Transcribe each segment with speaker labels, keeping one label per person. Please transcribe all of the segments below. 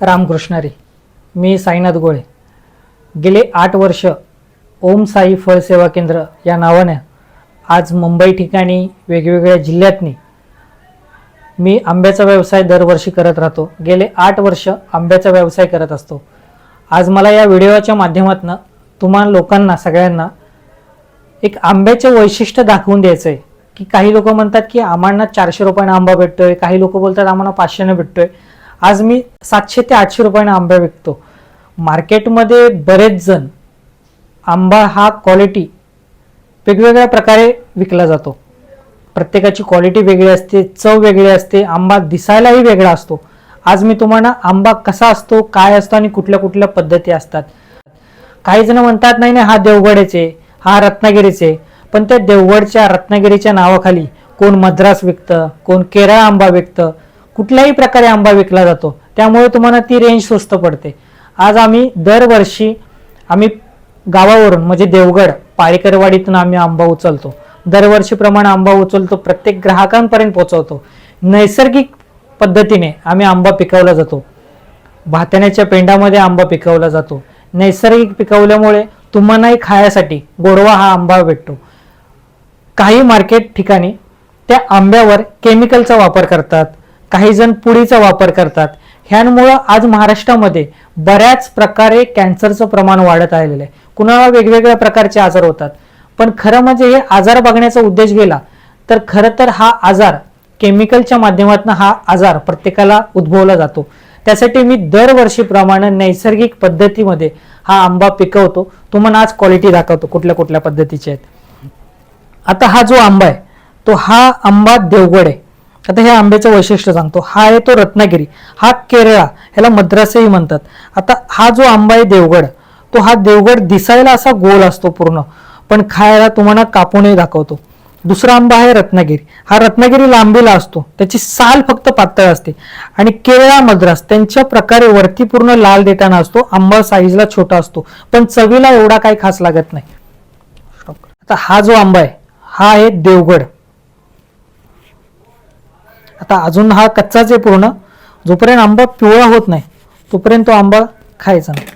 Speaker 1: रामकृष्णारी मी साईनाथ गोळे. गेले आठ वर्ष ओम साई फळ सेवा केंद्र या नावाने आज मुंबई ठिकाणी वेगवेगळ्या जिल्ह्यातनी मी आंब्याचा व्यवसाय दरवर्षी करत राहतो. गेले आठ वर्ष आंब्याचा व्यवसाय करत असतो. आज मला या व्हिडिओच्या माध्यमातून तुम्हाला लोकांना सगळ्यांना एक आंब्याचे वैशिष्ट्य दाखवून द्यायचं आहे की काही लोक म्हणतात की आम्हाला चारशे रुपयानं आंबा भेटतोय काही लोक बोलतात आम्हाला पाचशेनं भेटतोय. आज मी सातशे ते आठशे रुपयानं आंबा विकतो. मार्केटमध्ये बरेच जण आंबा हा क्वालिटी वेगवेगळ्या प्रकारे विकला जातो. प्रत्येकाची क्वालिटी वेगळी असते चव वेगळी असते आंबा दिसायलाही वेगळा असतो. आज मी तुम्हाला आंबा कसा असतो काय असतो आणि कुठल्या कुठल्या पद्धती असतात. काही जण म्हणतात नाही नाही हा देवगडचे हा रत्नागिरीचे. पण त्या देवगडच्या रत्नागिरीच्या नावाखाली कोण मद्रास विकतं कोण केरळ आंबा विकतं कुठल्याही प्रकारे आंबा विकला जातो त्यामुळे तुम्हाला ती रेंज स्वस्त पडते. आज आम्ही दरवर्षी आम्ही गावावरून म्हणजे देवगड पाळीकरवाडीतून आम्ही आंबा उचलतो. दरवर्षीप्रमाणे आंबा उचलतो प्रत्येक ग्राहकांपर्यंत पोहोचवतो. नैसर्गिक पद्धतीने आम्ही आंबा पिकवला जातो. भात्याण्याच्या पेंडामध्ये आंबा पिकवला जातो. नैसर्गिक पिकवल्यामुळे तुम्हालाही खाण्यासाठी गोडवा हा आंबा भेटतो. काही मार्केट ठिकाणी त्या आंब्यावर केमिकलचा वापर करतात. काही जण पुडीचा वापर करतात. ह्यांमुळं आज महाराष्ट्रामध्ये बऱ्याच प्रकारे कॅन्सरचं प्रमाण वाढत आलेलं आहे. कुणाला वेगवेगळ्या प्रकारचे आजार होतात. पण खरं म्हणजे हे आजार बघण्याचा उद्देश गेला तर खरं तर हा आजार केमिकलच्या माध्यमातून हा आजार प्रत्येकाला उद्भवला जातो. त्यासाठी मी दरवर्षीप्रमाणे नैसर्गिक पद्धतीमध्ये हा आंबा पिकवतो. तुम्हाला आज क्वालिटी दाखवतो कुठल्या कुठल्या पद्धतीचे आहेत. आता हा जो आंबा आहे तो हा आंबा देवगड आहे. आता हे आंब्याचं वैशिष्ट्य सांगतो. हा आहे तो रत्नागिरी हा केरळा ह्याला मद्रासही म्हणतात. आता हा जो आंबा आहे देवगड तो हा देवगड दिसायला असा गोल असतो पूर्ण. पण खायला तुम्हाला कापूनही दाखवतो. दुसरा आंबा आहे रत्नागिरी. हा रत्नागिरी लांबीला असतो. त्याची साल फक्त पातळ असते. आणि केरळा मद्रास त्यांच्या प्रकारे वरती पूर्ण लाल देताना असतो. आंबा साईजला छोटा असतो. पण चवीला एवढा काही खास लागत नाही. आता हा जो आंबा आहे हा आहे देवगड. आता अजून हा कच्चाच आहे पूर्ण. जोपर्यंत आंबा पिवळा होत नाही तोपर्यंत तो आंबा खायचा नाही.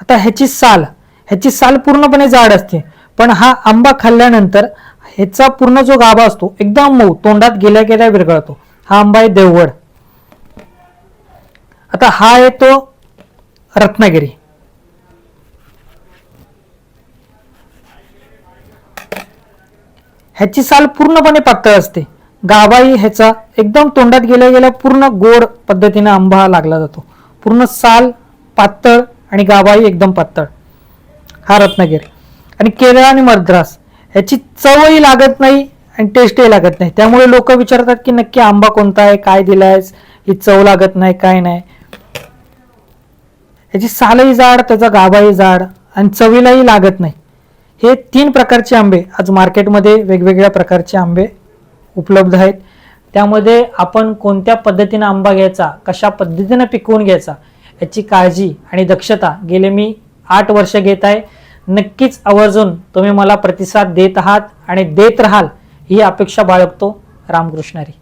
Speaker 1: आता ह्याची साल ह्याची साल पूर्णपणे जाड असते. पण हा आंबा खाल्ल्यानंतर ह्याचा पूर्ण जो गाभा असतो एकदम मऊ तोंडात गेल्या गेल्या विरघळतो. हा आंबा आहे देवगड. आता हा आहे तो रत्नागिरी. ह्याची साल पूर्णपणे पातळ असते. गाभाही ह्याचा एकदम तोंडात गेल्या गेल्या पूर्ण गोड पद्धतीने आंबा लागला जातो. पूर्ण साल पातळ आणि गाभाही एकदम पातळ. हा रत्नागिरी. आणि केरळ आणि मद्रास ह्याची चवही लागत नाही आणि टेस्टही लागत नाही. त्यामुळे लोक विचारतात की नक्की आंबा कोणता आहे? काय दिलायस? ही चव लागत नाही काय नाही? ह्याची सालही जाड त्याचा गाभाही जाड आणि चवीलाही लागत नाही. हे तीन प्रकारचे आंबे आज मार्केटमध्ये वेगवेगळ्या प्रकारचे आंबे उपलब्ध आहेत. त्यामध्ये आपण कोणत्या पद्धतीनं आंबा घ्यायचा कशा पद्धतीनं पिकवून घ्यायचा याची काळजी आणि दक्षता गेले मी आठ वर्ष घेत आहे. नक्कीच आवर्जून तुम्ही मला प्रतिसाद देत आहात आणि देत राहाल ही अपेक्षा बाळगतो रामकृष्णारी